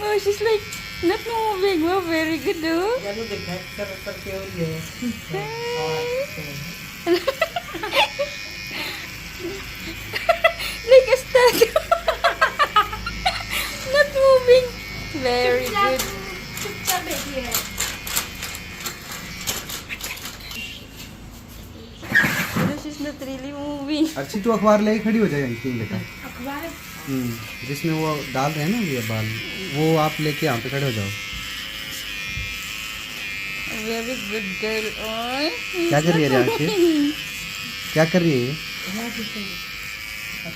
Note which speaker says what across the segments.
Speaker 1: oh, she's like not moving. Wow, very good, oh.
Speaker 2: Gano'n din, kahit sarap sa teorya.
Speaker 1: like a statue. not moving. Very good. No, she's not really moving.
Speaker 3: अच्छी तो अखबार लेके खड़ी हो जाए यहीं पे बेटा हम्म, जिसमें वो डाल रहे हैं ना ये बाल वो आप लेके यहाँ पे खड़े हो जाओ
Speaker 1: good girl. Oh.
Speaker 3: क्या कर रही है रियांशी क्या कर रही है ये?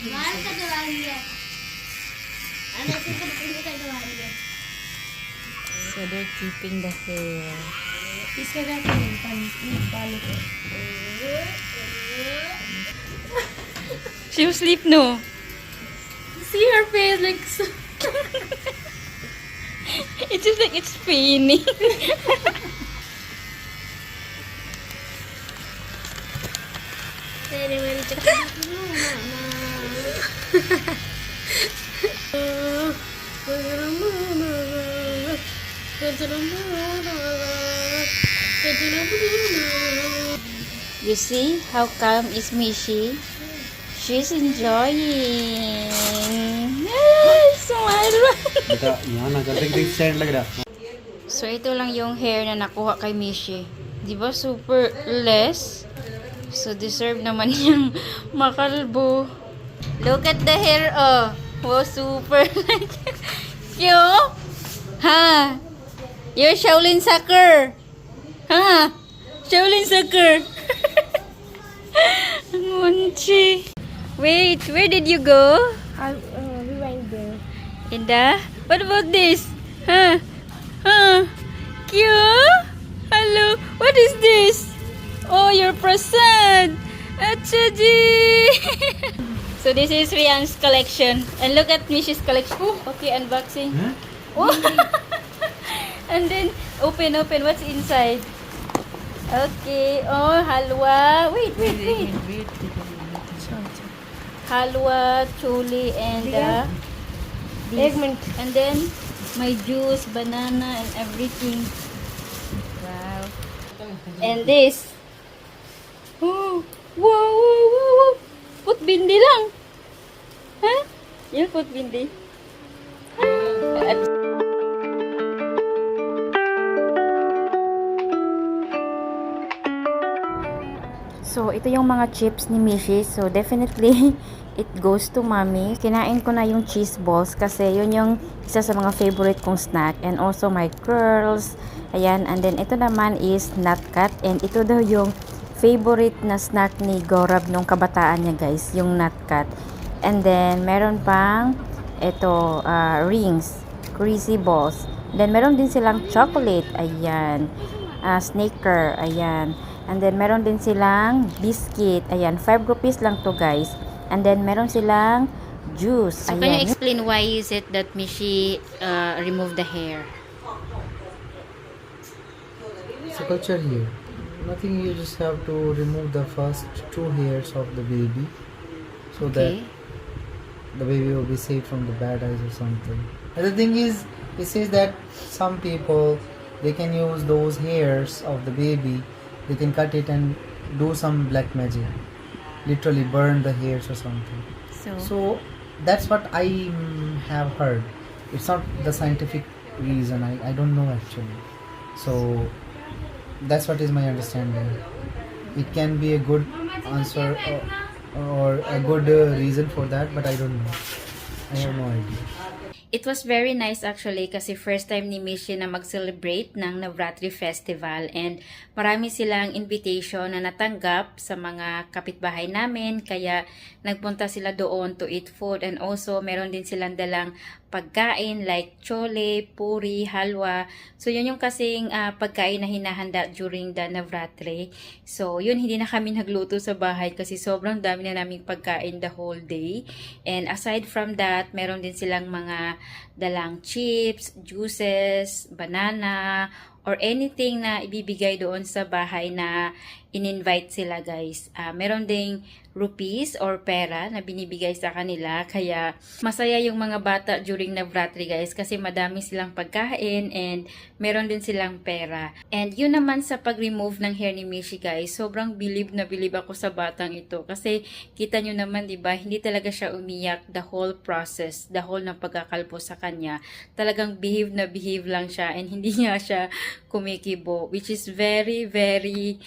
Speaker 4: बाल कटवा रही है अरे सिर्फ़ कटिंग कटवा रही है
Speaker 1: So they're keeping the hair.
Speaker 4: इसके साथ बालों को
Speaker 1: She will sleep, no?
Speaker 4: see her face like so
Speaker 1: it's just like it's
Speaker 4: spinning
Speaker 1: You see how calm is Mishi? She's enjoying. Ay, smile.
Speaker 3: बेटा यहाँ ना कर देख देख स्टैंड लग रहा
Speaker 1: so, ito lang yung hair na nakuha kay Mishi. Di ba super less? So, deserve naman niyang makalbo. Look at the hair, oh. Wow, super. Yo? Ha? You're Shaolin Soccer. Ha? Shaolin Soccer. Munchi. Wait, where did you go?
Speaker 4: I, uh, we went there.
Speaker 1: Inda? What about this? Huh? Huh? Cute? Hello? What is this? Oh, your prasad. Achaji! so this is Rian's collection. And look at Mishi's collection. Oh, okay, unboxing.
Speaker 3: हैं
Speaker 1: Oh. and then open, open. What's inside? Okay. Oh, halwa. Wait, wait, wait. Halwa, chuli, and uh,
Speaker 4: This. Egg.
Speaker 1: And then, may juice, banana, and everything. Wow. And this. Oh, wow, wow, wow, wow. Putbindi lang. Ha? Huh? Yung putbindi. Ah. So, ito yung mga chips ni Mishi. So, definitely, it goes to mommy. Kinain ko na yung cheese balls kasi yun yung isa sa mga favorite kong snack. And also my curls. Ayan. And then, ito naman is nut cut. And ito daw yung favorite na snack ni Gorab nung kabataan niya, guys. Yung nut cut. And then, meron pang ito, ah, rings. Greasy balls. Then, meron din silang chocolate. Ayan. Ah, sneaker. Ayan. And then, meron din silang biscuit. Ayan, 5 rupees lang to guys. And then, meron silang juice.
Speaker 5: So, can you explain why is it that Mishi uh, removed the hair?
Speaker 2: It's a culture here. Nothing, you just have to remove the first two hairs of the baby so that the baby will be safe from the bad eyes or something. And the thing is, it says that some people they can use those hairs of the baby, they can cut it and do some black magic, literally burn the hairs or something.
Speaker 5: So,
Speaker 2: So that's what I mm, have heard. It's not the scientific reason. I, I don't know actually. So that's what is my understanding. It can be a good answer or, or a good uh, reason for that, but I don't know. I have no idea.
Speaker 5: It was very nice actually kasi first time ni Mishi na mag-celebrate ng Navratri Festival and marami silang invitation na natanggap sa mga kapitbahay namin kaya nagpunta sila doon to eat food and also meron din silang dalang pagkain like chole, puri, halwa. So yun yung kasing ah, pagkain na hinahanda during the Navratri. So yun hindi na kami nagluto sa bahay kasi sobrang dami na naming pagkain the whole day. And aside from that, meron din silang mga dalang chips, juices, banana, or anything na ibibigay doon sa bahay na in-invite sila guys. Ah, meron ding
Speaker 1: rupees or pera na binibigay sa kanila. Kaya masaya yung mga bata during Navratri guys kasi madami silang pagkain and meron din silang pera. And yun naman sa pag-remove ng hair ni Mishi guys, sobrang believe na believe ako sa batang ito kasi kita nyo naman ba hindi talaga siya umiyak the whole process, the whole ng pagkakalpo sa kanya. Talagang behave na behave lang siya and hindi nga siya kumikibo which is very very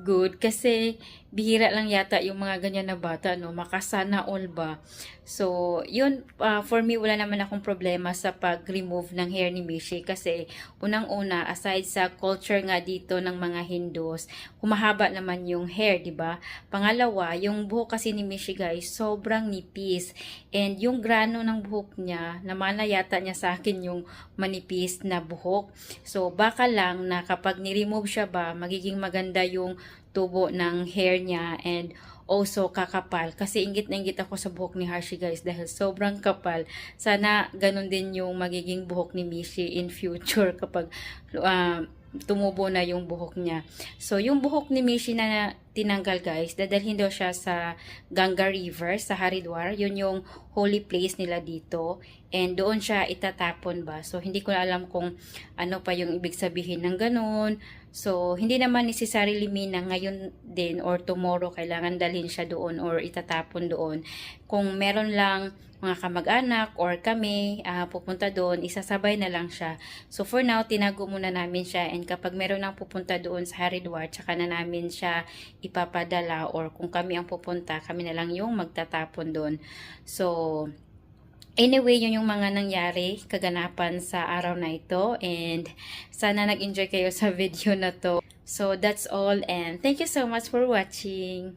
Speaker 1: good. Kasi bihira lang yata yung mga ganyan na bata no? Makasana all ba? So yun uh, for me wala naman akong problema sa pag-remove ng hair ni Mishi. Kasi unang-una aside sa culture nga dito ng mga Hindus humahaba naman yung hair di ba? Pangalawa yung buhok kasi ni Mishi guys sobrang nipis. And yung grano ng buhok niya namana yata niya sa akin yung manipis na buhok. So baka lang na kapag ni-remove siya ba magiging maganda yung tubo ng hair niya and also kakapal. Kasi ingit na ingit ako sa buhok ni Hershey guys dahil sobrang kapal. Sana ganun din yung magiging buhok ni Mishi in future kapag uh, tumubo na yung buhok niya. So yung buhok ni Mishi na tinanggal guys. Dadalhin daw siya sa Ganga River sa Haridwar. Yun yung holy place nila dito. And doon siya itatapon ba? So hindi ko alam kung ano pa yung ibig sabihin ng ganun. So, hindi naman necessarily mean na ngayon din or tomorrow kailangan dalhin siya doon or itatapon doon. Kung meron lang mga kamag-anak or kami uh, pupunta doon, isasabay na lang siya. So, for now, tinago muna namin siya. And kapag meron nang pupunta doon sa Haridwar, tsaka na namin siya ipapadala or kung kami ang pupunta, kami na lang yung magtatapon doon. So, Anyway, yun yung mga nangyari, kaganapan sa araw na ito. And sana nag-enjoy kayo sa video na to. So, that's all and thank you so much for watching.